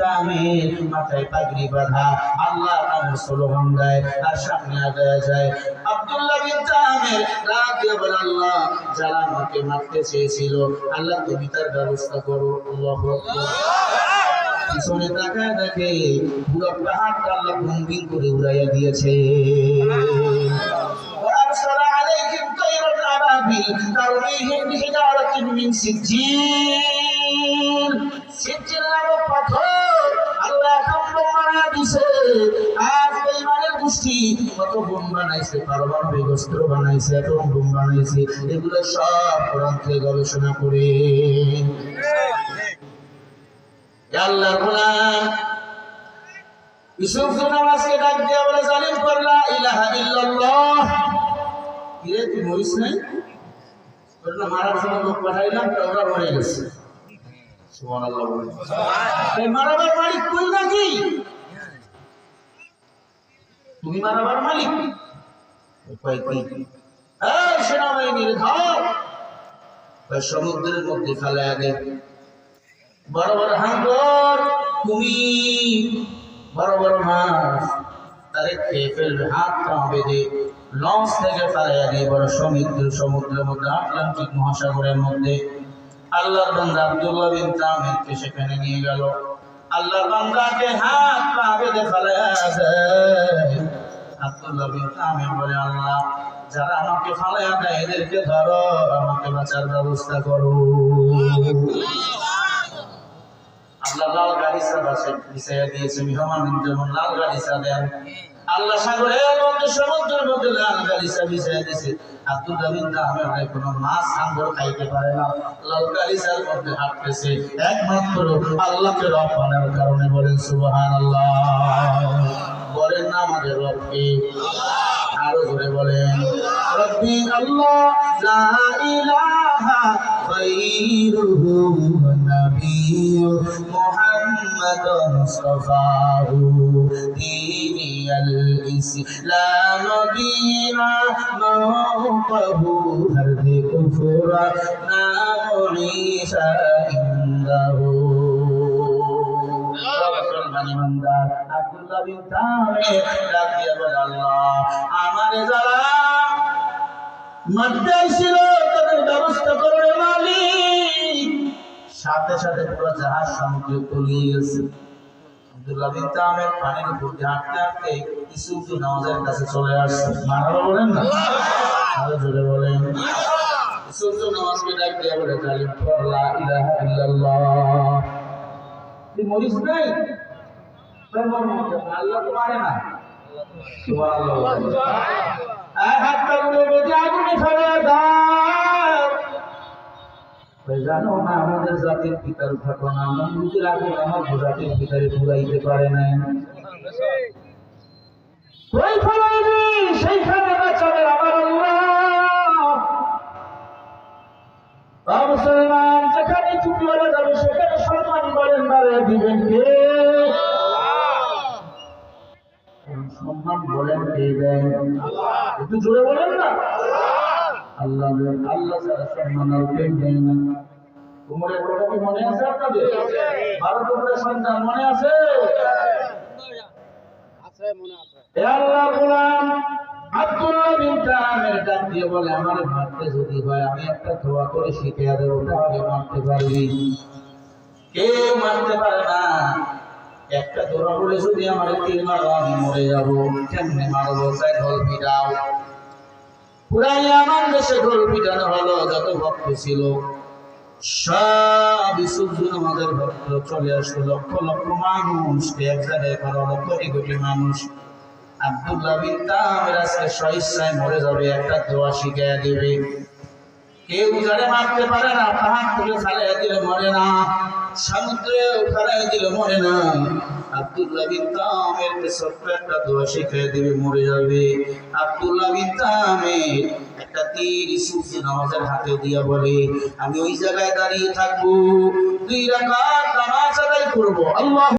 তার মাথায় পাগড়ি বাঁধা আল্লাহ স্লোগান দেয় আর সামনে আগায় যায়। আলামিনের ডাক দিয়ে বলে আল্লাহ যারা আমাকে মারতে চেয়েছিল, আল্লাহ তুমি তার ব্যবস্থা করো। আল্লাহু আকবার। পিছনে তাকায় দেখে পুরো পাহাড়টা আল্লাহ ভঙ্গিন করে উড়াইয়া দিয়েছে। পাথর আল্লাহ দিছে কত বোম বানাইছে পারমাণবিক অস্ত্র বানাইছে অ্যাটম বোম বানাইছে এগুলো সব কোরআন থেকে গবেষণা করে। আল্লাহর গোলাম। ইউসুফ নামাজকে ডাক দিয়া বলে জালিম করলা ইলাহা ইল্লাল্লাহ। কিরে তুই মরিস নাই? বলল মারার জন্য লোক পাঠাইলাম তো মরে গেছে। সুবহানাল্লাহ বলে। এই মারাবার মালিক তুই নাকি? তুমি মারাবার মালিক। সেনাবাহিনীর ধর সমুদ্রের মধ্যে দে বড় বড় হাঙ্গর, কুমির, বড় বড় মাছ, তারে খেয়ে ফেলবে, হাত পা বেঁধে। লঞ্চ থেকে ফেলাইয়া বড় সমুদ্র, সমুদ্রের মধ্যে, আটলান্টিক মহাসাগরের মধ্যে। আল্লাহর বান্দা আব্দুল্লাহ বিন তামিরকে সেখানে নিয়ে গেল। আল্লাহর বান্দাকে হাত পা বেঁধে বলে, আল্লাহ, যারা আমাকে ফালাইয়া দেয়, এদেরকে ধরো, আমাকে বাঁচার ব্যবস্থা করো। আল্লাহ লাল বিছাইয়া দিয়েছে লাল আল্লাহ সাগরের মধ্যে সমুদ্রের মধ্যে লাল দিয়েছে। আব্দুল মাছ সাগর খাইতে পারে না। লাল গালিসার মধ্যে হাঁটতেছে। একমাত্র আল্লাহকে রব কারণে বলেন সুবহান বলেন না আমাদের রবকে আরও জোরে বলেন, রব্বি আল্লাহ লা ইলাহা দীনি আল ইসলাম দীনা মাওকাহু হরদ কুফরা নাম ঈসা ইন্দাহু ইমানদার আব্দুল্লাহ বিন দিয়ে বলে আল্লাহ আমারে যারা মারতে ছিল তাদের ব্যবস্থা করে মালিক সাথে সাথে পুরো জাহাজ সমুদ্রে তলিয়ে গেছে। পানির উপর হাঁটতে হাঁটতে ইসুফ নামাজের কাছে চলে আসছে। বলেন না? আরও জোরে বলেন। তুই আল্লাহ তো না। জানো না আমাদের জাতির পিতার ঘটনা। মন্দির আগুন আমার জাতির পিতারে পুরাইতে পারে নাই। সেইখানে বাঁচাবে আমার আল্লাহ। মুসলমান যেখানে চুপি বলে যাবে সেখানে সম্মান বলেন বাড়িয়ে দিবেন কে? সম্মান বলেন কে দেন? একটু জোরে বলেন না। আল্লাহ আল্লাহ ছাড়া সম্মান আর কেউ দেয় না। উমরের কথা কি মনে আছে আপনাদের? বারো টুকরা সন্তান মনে আছে? আল্লাহর গোলাম আব্দুল্লাহ বিন তামির ডাক দিয়ে বলে আমার মারতে যদি হয় আমি একটা দোয়া করে শিখিয়ে দেবো তাহলে মারতে পারবি। কেউ মারতে পারে না। একটা বলে যদি আমার তীর মারো আমি মরে যাব। কেমনে মারবো? ঢোল পিটাও। পুরাই আমার দেশে ঢোল পিটানো হলো, যত ভক্ত ছিল। সব ইসুফুল আমাদের ভক্ত চলে আসলো। লক্ষ লক্ষ মানুষ এক জায়গায় করা হলো, কোটি মানুষ। আব্দুল্লাহ বিন তামের আজকে স্বইচ্ছায় মরে যাবে, একটা দোয়া শিখাইয়া দেবে। কেউ যারে মারতে পারে না, পাহাড় তুলে ফেলাই দিলে মরে না, সমুদ্রে ফেলাই দিলে মরে না। আব্দুল্লাহ বিন তামের ছোট্ট একটা দোয়া শিখিয়ে দিবে, মরে যাবে। আব্দুল্লাহ বিন তামের একটা তীর ইসুফ নামাজের হাতে দিয়া বলে, আমি ওই জায়গায় দাঁড়িয়ে থাকব, দুই রাকাত নামাজ আদায় করব। আল্লাহ